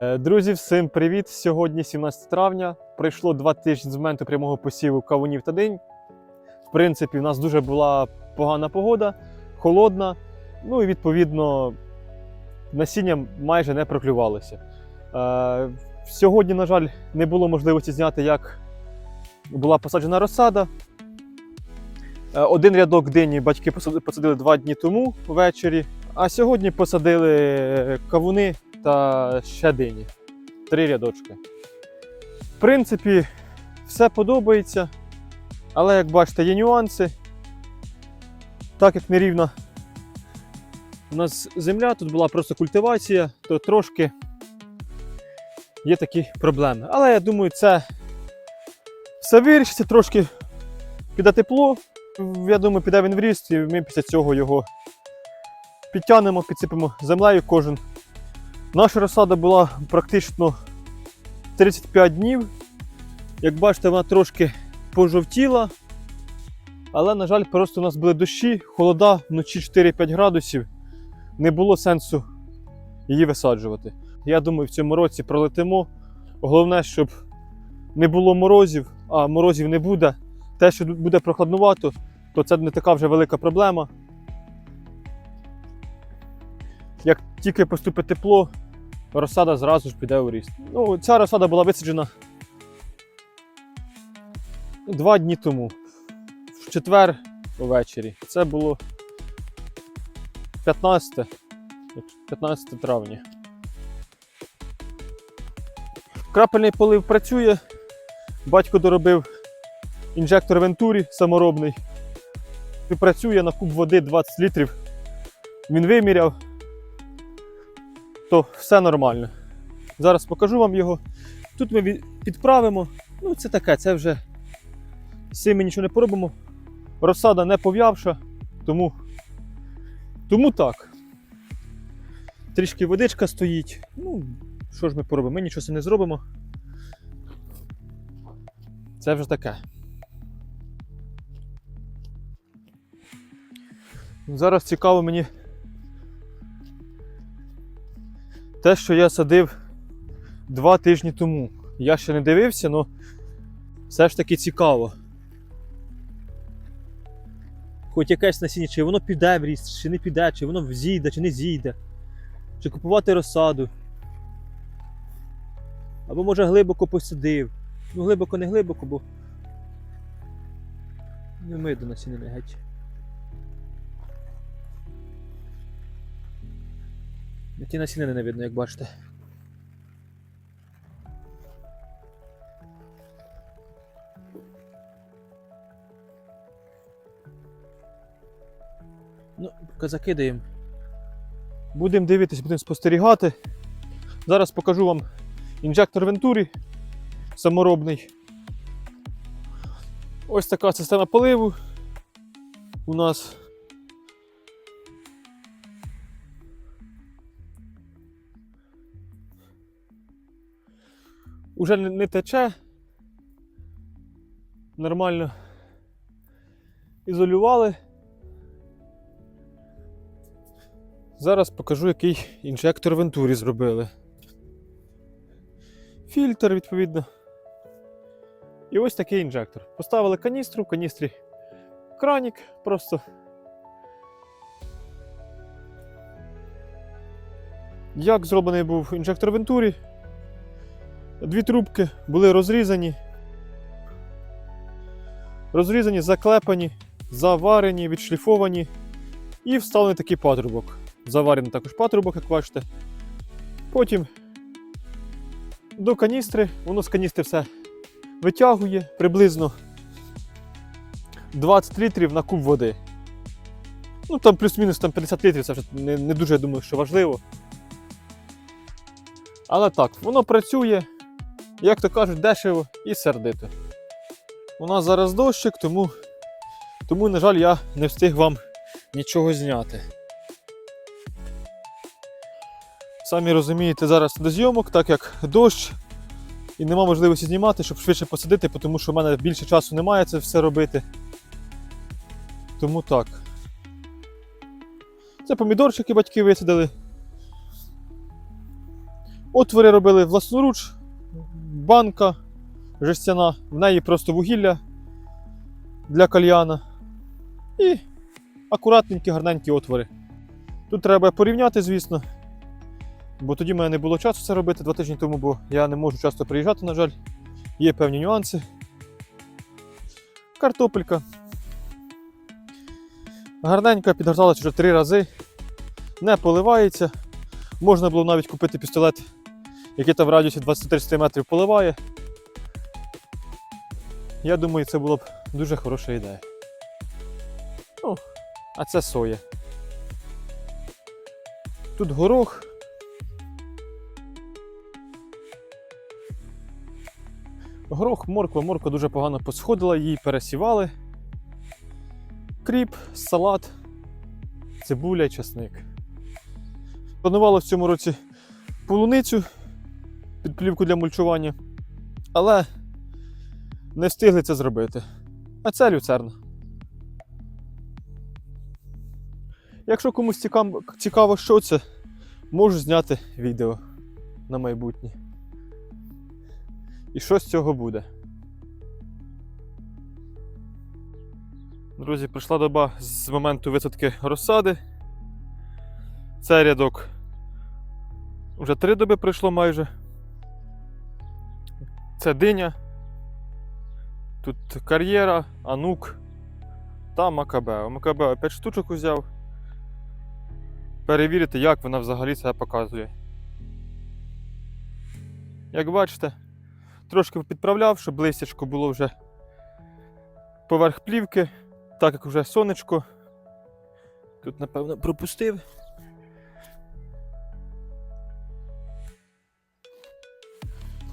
Е, Друзі, всім привіт! Сьогодні 17 травня. Пройшло два тижні з моменту прямого посіву кавунів та динь. В принципі, в нас дуже була погана погода, холодна. Ну і відповідно насіння майже не проклювалося. Е, Сьогодні, на жаль, не було можливості зняти, як була посаджена розсада. Е, Один рядок дині батьки посадили два дні тому ввечері, а сьогодні посадили кавуни та ще дині. Три рядочки. В принципі, все подобається, але як бачите, є нюанси. Так як нерівна у нас земля, тут була просто культивація, то трошки є такі проблеми. Але я думаю, це все вирішиться, трошки піде тепло. Я думаю, піде він в ріст, і ми після цього його підтягнемо, підсипемо землею кожен. Наша розсада була практично 35 днів. Як бачите, вона трошки пожовтіла. Але, на жаль, просто у нас були дощі, холода, вночі 4-5 градусів. Не було сенсу її висаджувати. Я думаю, в цьому році пролетимо. Головне, щоб не було морозів, а морозів не буде. Те, що буде прохладнувато, то це не така вже велика проблема. Як тільки поступить тепло, розсада зразу ж піде у ріст. Ну, ця розсада була висаджена два дні тому, в четвер увечері. Це було 15, 15 травня. Крапельний полив працює. Батько доробив інжектор Вентурі саморобний. І працює на куб води 20 літрів. Він виміряв, то все нормально. Зараз покажу вам його. Тут ми підправимо. Ну, це таке, це вже з ми нічого не поробимо. Розсада не пов'явша, тому, тому так. Трішки водичка стоїть. Ну, що ж ми поробимо? Ми нічого не зробимо. Це вже таке. Зараз цікаво мені те, що я садив два тижні тому. Я ще не дивився, але все ж таки цікаво. Хоч якесь насіння, чи воно піде в ріст, чи не піде, чи воно зійде, чи не зійде. Чи купувати розсаду. Або може глибоко посадив. Ну глибоко не глибоко, бо не видно насіння геть. Ті насінини не видно, як бачите. Ну, поки закидаємо. Будемо дивитись, будемо спостерігати. Зараз покажу вам інжектор Вентурі саморобний. Ось така система поливу у нас. Уже не, тече. Нормально ізолювали. Зараз покажу, який інжектор Вентурі зробили. Фільтр, відповідно. І ось такий інжектор. Поставили каністру, в каністрі кранік просто. Як зроблений був інжектор Вентурі? Дві трубки були розрізані. Розрізані, заклепані, заварені, відшліфовані і вставлений такий патрубок. Заварений також патрубок, як бачите. Потім до каністри, воно з каністри все витягує приблизно 20 літрів на куб води. Ну там плюс-мінус там 50 літрів, це вже не, не дуже я думаю, що важливо. Але так, воно працює, як то кажуть, дешево і сердито. У нас зараз дощик, тому, тому, на жаль, я не встиг вам нічого зняти. Самі розумієте, зараз до зйомок, так як дощ, і нема можливості знімати, щоб швидше посадити, тому що в мене більше часу немає це все робити. Тому так. Це помідорчики батьки висадили. Отвори робили власноруч, банка жестяна, в неї просто вугілля для кальяна. І акуратненькі, гарненькі отвори. Тут треба порівняти, звісно. Бо тоді в мене не було часу це робити два тижні тому, бо я не можу часто приїжджати, на жаль. Є певні нюанси. Картопелька. Гарненька, підгорталася вже три рази. Не поливається. Можна було навіть купити пістолет, який там в радіусі 20-30 метрів поливає. Я думаю, це була б дуже хороша ідея. Ну, а це соя. Тут горох. Горох, морква, морква дуже погано посходила, її пересівали. Кріп, салат, цибуля і часник. Планувало в цьому році полуницю під плівку для мульчування, але не встигли це зробити. А це люцерна. Якщо комусь цікаво, що це, можу зняти відео на майбутнє. І що з цього буде? Друзі, прийшла доба з моменту висадки розсади. Цей рядок вже три доби пройшло майже. Це диня. Тут кар'єра, анук та макабео. Макабео 5 штучок узяв. Перевірити, як вона взагалі себе показує. Як бачите, трошки підправляв, щоб листячко було вже поверх плівки, так як вже сонечко. Тут, напевно, пропустив.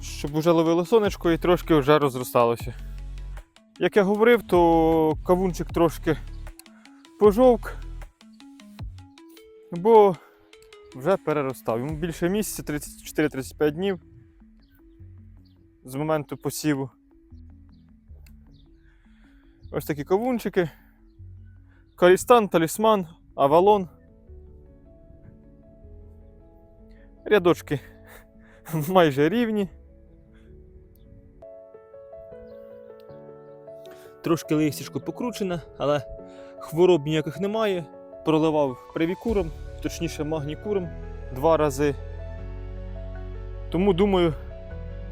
Щоб вже ловило сонечко і трошки вже розросталося. Як я говорив, то кавунчик трошки пожовк, бо вже переростав. Йому більше місяця, 34-35 днів з моменту посіву. Ось такі кавунчики. Калістан, талісман, авалон. Рядочки майже рівні. Трошки листячко покручене, але хвороб ніяких немає. Проливав привікуром, точніше магнікуром два рази. Тому думаю,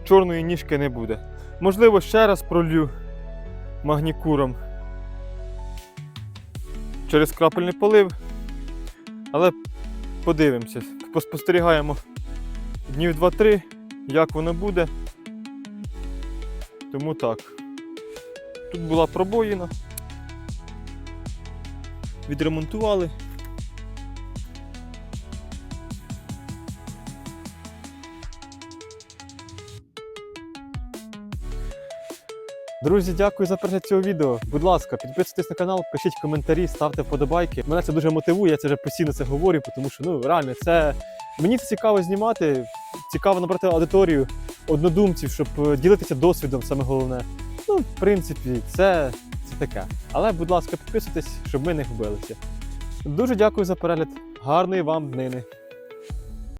чорної ніжки не буде. Можливо, ще раз пролью магнікуром через крапельний полив. Але подивимося, поспостерігаємо днів 2-3, як воно буде. Тому так. Тут була пробоїна. Відремонтували. Друзі, дякую за перегляд цього відео. Будь ласка, підписуйтесь на канал, пишіть коментарі, ставте вподобайки. Мене це дуже мотивує, я це вже постійно це говорю, тому що ну реально це мені це цікаво знімати, цікаво набрати аудиторію однодумців, щоб е, ділитися досвідом, саме головне. Ну, в принципі, це, це таке. Але, будь ласка, підписуйтесь, щоб ми не губилися. Дуже дякую за перегляд. Гарної вам днини.